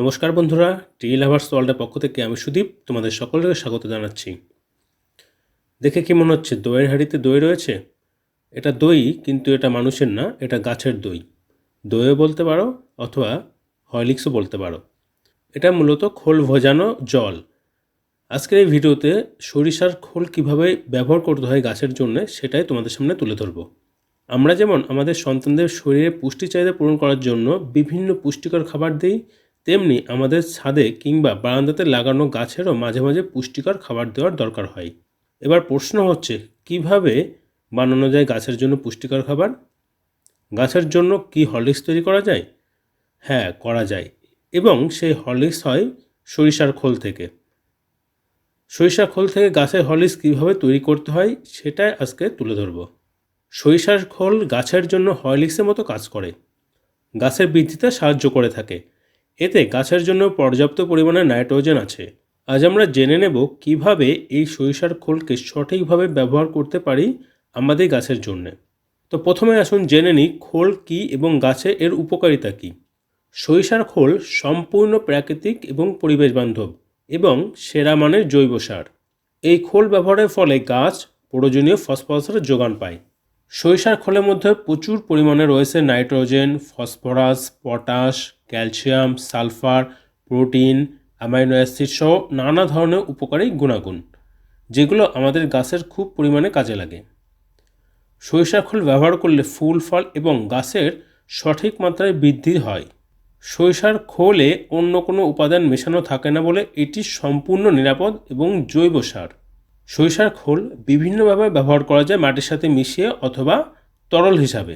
নমস্কার বন্ধুরা, টি লাভার্স ওয়ার্ল্ডের পক্ষ থেকে আমি সুদীপ, তোমাদের সকলকে স্বাগত জানাচ্ছি। দেখে কি মনে হচ্ছে, দইয়ের হাঁড়িতে দই রয়েছে? এটা দই, কিন্তু এটা মানুষের না, এটা গাছের দই। দইও বলতে পারো, অথবা হরলিক্সও বলতে পারো। এটা মূলত খোল ভজানো জল। আজকের এই ভিডিওতে সরিষার খোল কীভাবে ব্যবহার করতে হয় গাছের জন্য, সেটাই তোমাদের সামনে তুলে ধরবো। আমরা যেমন আমাদের সন্তানদের শরীরে পুষ্টি চাহিদা পূরণ করার জন্য বিভিন্ন পুষ্টিকর খাবার দিই তেমনি আমাদের ছাদে কিংবা বারান্দাতে লাগানো গাছেরও মাঝে মাঝে পুষ্টিকর খাবার দেওয়ার দরকার হয়। এবার প্রশ্ন হচ্ছে, কীভাবে বানানো যায় গাছের জন্য পুষ্টিকর খাবার? গাছের জন্য কি হরলিক্স তৈরি করা যায়? হ্যাঁ করা যায়। এবং সেই হরলিক্স হয় সরিষার খোল থেকে। সরিষার খোল থেকে গাছের হরলিক্স কীভাবে তৈরি করতে হয় সেটাই আজকে তুলে ধরব। সরিষার খোল গাছের জন্য হরলিক্সের মতো কাজ করে। গাছের বৃদ্ধিতে সাহায্য করে থাকে। এতে গাছের জন্য পর্যাপ্ত পরিমাণে নাইট্রোজেন আছে। আজ আমরা জেনে নেব কীভাবে এই সরিষার খোলকে সঠিকভাবে ব্যবহার করতে পারি আমাদের গাছের জন্য। তো প্রথমে আসুন জেনে নিই খোল কী এবং গাছে এর উপকারিতা কী। সরিষার খোল সম্পূর্ণ প্রাকৃতিক এবং পরিবেশ বান্ধব এবং সেরা মানের জৈব সার। এই খোল ব্যবহারের ফলে গাছ প্রয়োজনীয় ফসফরাসের যোগান পায়। সরিষার খোলের মধ্যে প্রচুর পরিমাণে রয়েছে nitrogen, phosphorus, potash, calcium, sulphur, protein, amino acid সহ নানা ধরনের উপকারী গুণাগুণ, যেগুলো আমাদের গাছের খুব পরিমাণে কাজে লাগে। সরিষার খোল ব্যবহার করলে ফুল, ফল এবং গাছের সঠিক মাত্রায় বৃদ্ধি হয়। সরিষার খোলে অন্য কোনো উপাদান মেশানো থাকে না বলে এটি সম্পূর্ণ নিরাপদ এবং জৈব সার। সরিষার খোল বিভিন্নভাবে ব্যবহার করা যায় মাটির সাথে মিশিয়ে অথবা তরল হিসাবে।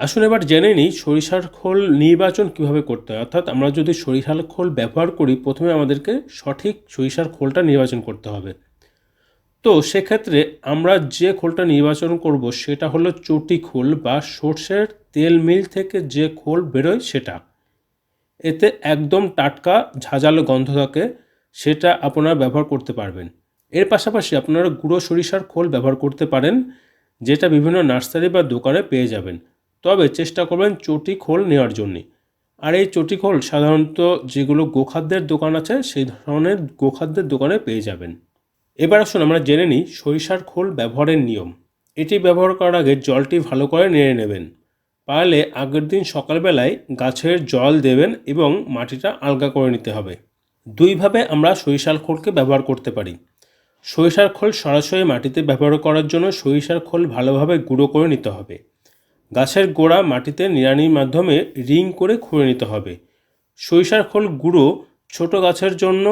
আসুন এবার জেনে নিই সরিষার খোল নির্বাচন কীভাবে করতে হয়। অর্থাৎ আমরা যদি সরিষার খোল ব্যবহার করি, প্রথমে আমাদেরকে সঠিক সরিষার খোলটা নির্বাচন করতে হবে। তো সেক্ষেত্রে আমরা যে খোলটা নির্বাচন করব, সেটা হলো চটি খোল বা সর্ষের তেল মিল থেকে যে খোল বেরোয় সেটা। এতে একদম টাটকা ঝাঁঝালো গন্ধ থাকে, সেটা আপনারা ব্যবহার করতে পারবেন। এর পাশাপাশি আপনারা গুঁড়ো সরিষার খোল ব্যবহার করতে পারেন, যেটা বিভিন্ন নার্সারি বা দোকানে পেয়ে যাবেন। তবে চেষ্টা করবেন চটি খোল নেওয়ার জন্যে। আর এই চটি খোল সাধারণত যেগুলো গোখাদ্যের দোকান আছে, সেই ধরনের গোখাদ্যের দোকানে পেয়ে যাবেন। এবার আসুন আমরা জেনে নিই সরিষার খোল ব্যবহারের নিয়ম। এটি ব্যবহার করার আগে জলটি ভালো করে নেড়ে নেবেন। পারলে আগের দিন সকালবেলায় গাছের জল দেবেন এবং মাটিটা আলগা করে নিতে হবে। দুইভাবে আমরা সরিষার খোলকে ব্যবহার করতে পারি। সরিষার খোল সরাসরি মাটিতে ব্যবহার করার জন্য সরিষার খোল ভালোভাবে গুঁড়ো করে নিতে হবে। গাছের গোড়া মাটিতে নিড়ানির মাধ্যমে রিং করে খুঁড়ে নিতে হবে। সরিষার খোল গুঁড়ো ছোট গাছের জন্য,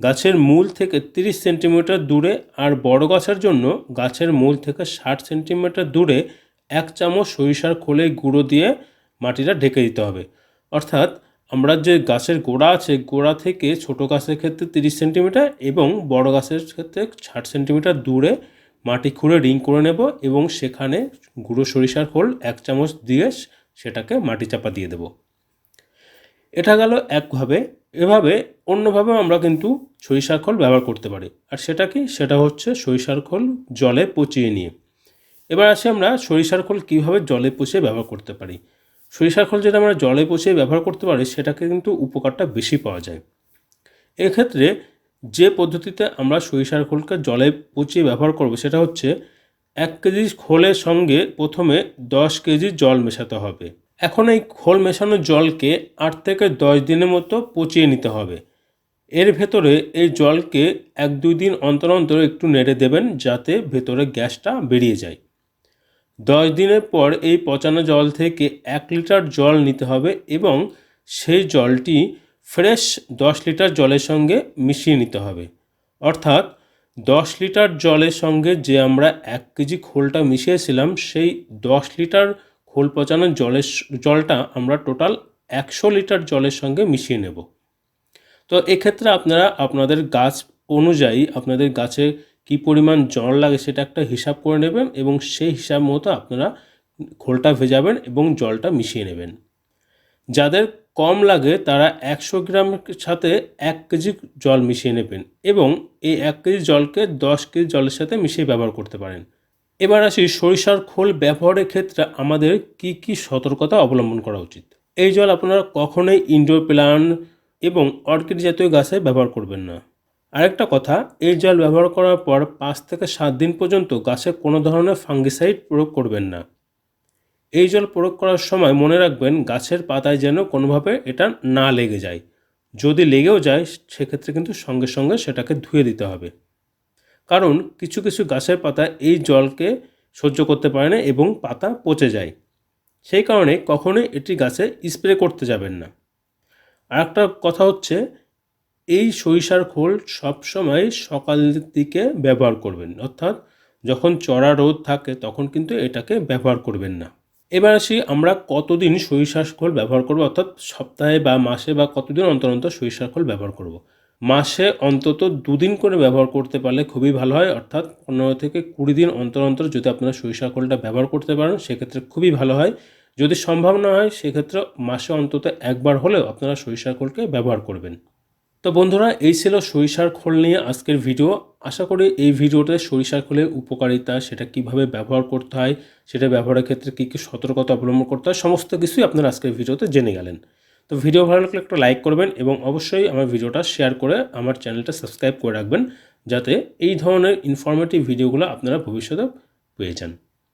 গাছের মূল থেকে তিরিশ সেন্টিমিটার দূরে আর বড় গাছের জন্য গাছের মূল থেকে ষাট সেন্টিমিটার দূরে এক চামচ সরিষার খোলে গুঁড়ো দিয়ে মাটিটা ঢেকে দিতে হবে। অর্থাৎ আমরা যে গাছের গোড়া আছে, গোড়া থেকে ছোট গাছের ক্ষেত্রে তিরিশ সেন্টিমিটার এবং বড় গাছের ক্ষেত্রে ষাট সেন্টিমিটার দূরে মাটি খুঁড়ে রিং করে নেব এবং সেখানে গুঁড়ো সরিষার খোল এক চামচ দিয়ে সেটাকে মাটি চাপা দিয়ে দেব। এটা গেল একভাবে। এভাবে অন্যভাবেও আমরা কিন্তু সরিষার খোল ব্যবহার করতে পারি। আর সেটা কি? সেটা হচ্ছে সরিষার খোল জলে পচিয়ে নিয়ে। এবার আসি আমরা সরিষার খোল কীভাবে জলে পচিয়ে ব্যবহার করতে পারি। সরিষার খোল যেটা আমরা জলে পচিয়ে ব্যবহার করতে পারি, সেটাকে কিন্তু উপকারটা বেশি পাওয়া যায়। এক্ষেত্রে যে পদ্ধতিতে আমরা সরিষার খোলকে জলে পচিয়ে ব্যবহার করব, সেটা হচ্ছে এক কেজি খোলের সঙ্গে প্রথমে দশ কেজি জল মেশাতে হবে। এখন এই খোল মেশানো জলকে আট থেকে দশ দিনের মতো পচিয়ে নিতে হবে। এর ভেতরে এই জলকে এক দুই দিন অন্তর অন্তর একটু নেড়ে দেবেন, যাতে ভেতরে গ্যাসটা বেরিয়ে যায়। দশ দিনের পর এই পচানো জল থেকে এক লিটার জল নিতে হবে এবং সেই জলটি ফ্রেশ দশ লিটার জলের সঙ্গে মিশিয়ে নিতে হবে। অর্থাৎ দশ লিটার জলের সঙ্গে যে আমরা এক কেজি খোলটা মিশিয়েছিলাম, সেই দশ লিটার খোল পচানোর জলের জলটা আমরা টোটাল একশো লিটার জলের সঙ্গে মিশিয়ে নেব। তো এক্ষেত্রে আপনারা, আপনাদের গাছ অনুযায়ী, আপনাদের গাছে কী পরিমাণ জল লাগে সেটা একটা হিসাব করে নেবেন এবং সেই হিসাব মতো আপনারা খোলটা ভেজাবেন এবং জলটা মিশিয়ে নেবেন। যাদের কম লাগে তারা একশো গ্রামের সাথে এক কেজি জল মিশিয়ে নেবেন এবং এই এক কেজি জলকে দশ কেজি জলের সাথে মিশিয়ে ব্যবহার করতে পারেন। এবার আসি সরিষার খোল ব্যবহারের ক্ষেত্রে আমাদের কি কি সতর্কতা অবলম্বন করা উচিত? এই জল আপনারা কখনোই ইনডোর প্ল্যান্ট এবং অর্কিড জাতীয় গাছে ব্যবহার করবেন না। আরেকটা কথা, এই জল ব্যবহার করার পর পাঁচ থেকে সাত দিন পর্যন্ত গাছে কোনো ধরনের ফাঙ্গিসাইড প্রয়োগ করবেন না। এই জল প্রয়োগ করার সময় মনে রাখবেন গাছের পাতায় যেন কোনোভাবে এটা না লেগে যায়। যদি লেগেও যায়, সেক্ষেত্রে কিন্তু সঙ্গে সঙ্গে সেটাকে ধুয়ে দিতে হবে। কারণ কিছু কিছু গাছের পাতা এই জলকে সহ্য করতে পারে না এবং পাতা পচে যায়। সেই কারণে কখনোই এটি গাছে স্প্রে করতে যাবেন না। আর একটা কথা হচ্ছে এই সরিষার খোল সবসময় সকালের দিকে ব্যবহার করবেন। অর্থাৎ যখন চড়া রোদ থাকে তখন কিন্তু এটাকে ব্যবহার করবেন না। এবার আসি আমরা কতদিন সরিষার খোল ব্যবহার করব, অর্থাৎ সপ্তাহে বা মাসে বা কতদিন অন্তর অন্তর সরিষার খোল ব্যবহার করব। মাসে অন্তত দুদিন করে ব্যবহার করতে পারলে খুবই ভালো হয়, অর্থাৎ পনেরো থেকে কুড়ি দিন অন্তর অন্তর যদি আপনারা সরিষার খোলটা ব্যবহার করতে পারেন সেক্ষেত্রে খুবই ভালো হয়। যদি সম্ভব না হয় সেক্ষেত্রে মাসে অন্তত একবার হলেও আপনারা সরিষার খোলকে ব্যবহার করবেন। তো বন্ধুরা, এই ছিল সরিষার খোল নিয়ে আজকের ভিডিও। আশা করি এই ভিডিওতে সরিষার খোলের উপকারিতা, সেটা কীভাবে ব্যবহার করতে হয়, সেটা ব্যবহারের ক্ষেত্রে কী কী সতর্কতা অবলম্বন করতে হয়, সমস্ত কিছুই আপনারা আজকের ভিডিওতে জেনে গেলেন। তো ভিডিও ভালো লাগলে একটা লাইক করবেন এবং অবশ্যই আমার ভিডিওটা শেয়ার করে আমার চ্যানেলটা সাবস্ক্রাইব করে রাখবেন, যাতে এই ধরনের ইনফরমেটিভ ভিডিওগুলো আপনারা ভবিষ্যতে পেয়ে যান।